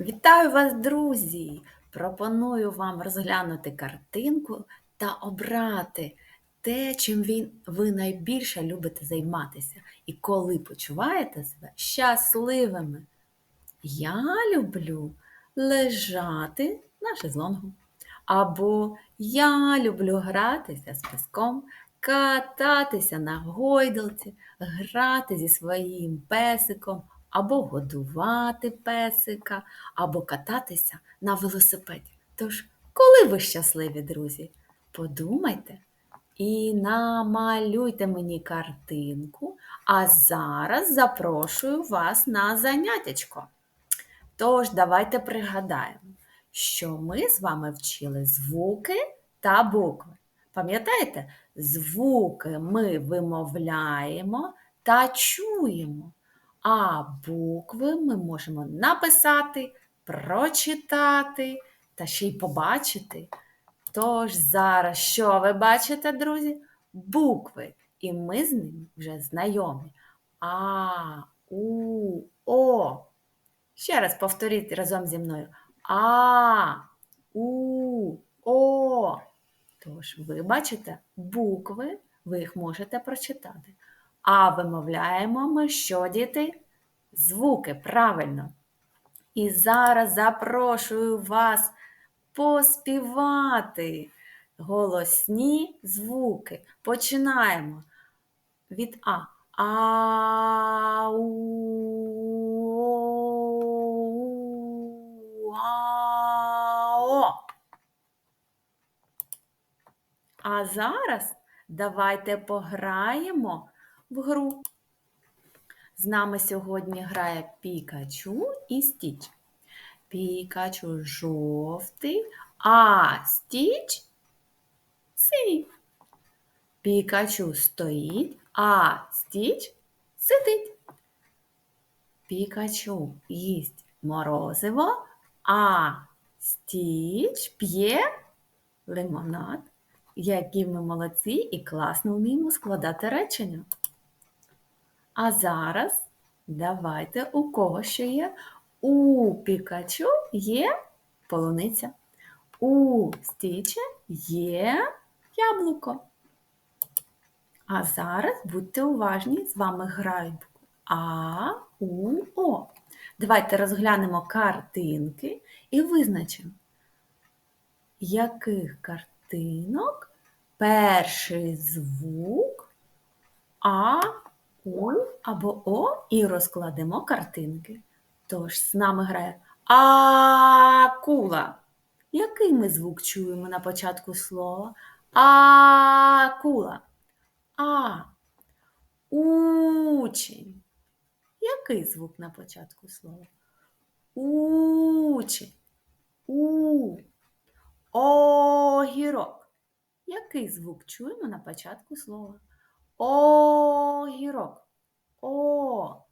Вітаю вас, друзі! Пропоную вам розглянути картинку та обрати те, чим ви найбільше любите займатися і коли почуваєте себе щасливими. Я люблю лежати на шезлонгу. Або я люблю гратися з песком, кататися на гойдалці, грати зі своїм песиком, або годувати песика, або кататися на велосипеді. Тож, коли ви щасливі, друзі, подумайте і намалюйте мені картинку, а зараз запрошую вас на заняттячко. Тож, давайте пригадаємо, що ми з вами вчили звуки та букви. Пам'ятаєте, звуки ми вимовляємо та чуємо, а букви ми можемо написати, прочитати та ще й побачити. Тож зараз що ви бачите, друзі? Букви. І ми з ними вже знайомі. А, У, О. Ще раз повторіть разом зі мною. А, У, О. Тож, ви бачите букви, ви їх можете прочитати. А вимовляємо ми що, діти? Звуки, правильно. І зараз запрошую вас поспівати голосні звуки. Починаємо від А. Ао. А зараз давайте пограємо в гру. З нами сьогодні грає Пікачу і Стіч. Пікачу жовтий, а Стіч синій. Пікачу стоїть, а Стіч сидить. Пікачу їсть морозиво, а Стіч п'є лимонад. Які ми молодці і класно вміємо складати речення. А зараз давайте у кого ще є. У Пікачу є полуниця. У Стіча є яблуко. А зараз будьте уважні, з вами грають А, У, О. Давайте розглянемо картинки і визначимо, яких картинок перший звук А, У або О і розкладемо картинки. Тож з нами грає акула. Який ми звук чуємо на початку слова? Акула. А. Учень. Який звук на початку слова? Учень. У. Огірок. Який звук чуємо на початку слова? Огірок. О.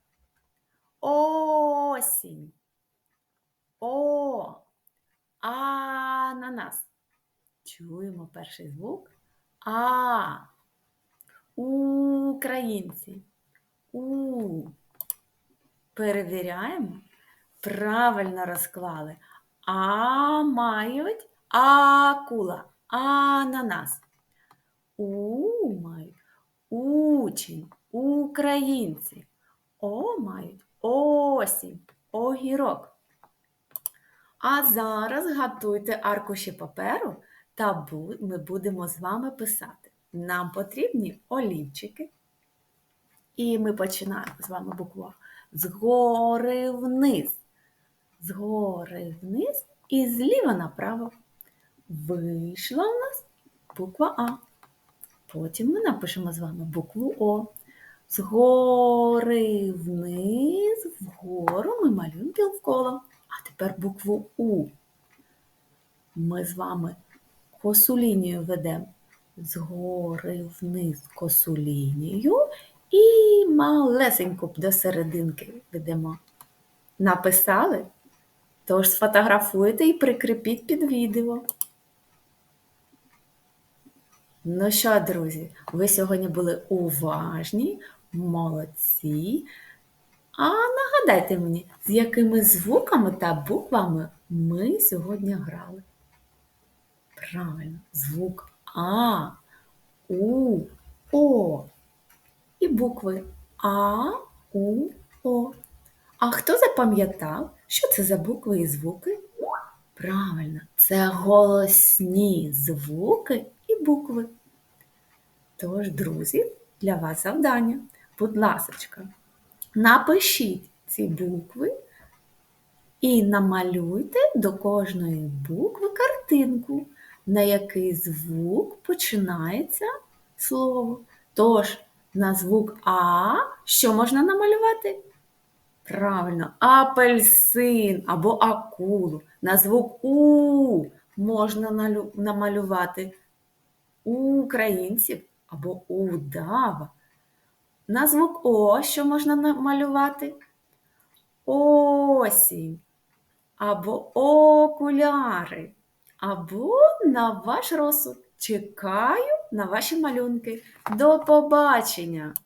Осінь. О. Ананас. Чуємо перший звук. А. Українці. У. Перевіряємо. Правильно розклали. А мають акула. Ананас. У мають учень, українці. О мають осінь, огірок. А зараз готуйте аркуші паперу та ми будемо з вами писати. Нам потрібні олівчики. І ми починаємо з вами букву А. Згори вниз. Згори вниз і зліва направо. Вийшла у нас буква А. Потім ми напишемо з вами букву О. Згори вниз, вгору ми малюємо півколо. А тепер букву У. Ми з вами косу лінію ведемо. Згори вниз косу лінію і малесеньку до серединки ведемо. Написали? Тож сфотографуйте і прикріпіть під відео. Ну що, друзі, ви сьогодні були уважні, молодці. А нагадайте мені, з якими звуками та буквами ми сьогодні грали? Правильно, звук А, У, О. І букви А, У, О. А хто запам'ятав, що це за букви і звуки? Правильно, це голосні звуки букви. Тож, друзі, для вас завдання. Будь ласочка, напишіть ці букви і намалюйте до кожної букви картинку, на який звук починається слово. Тож, на звук А що можна намалювати? Правильно, апельсин або акулу. На звук У можна налю- намалювати українців або удава. На звук О що можна намалювати? Осінь або окуляри, або на ваш розсуд. Чекаю на ваші малюнки. До побачення!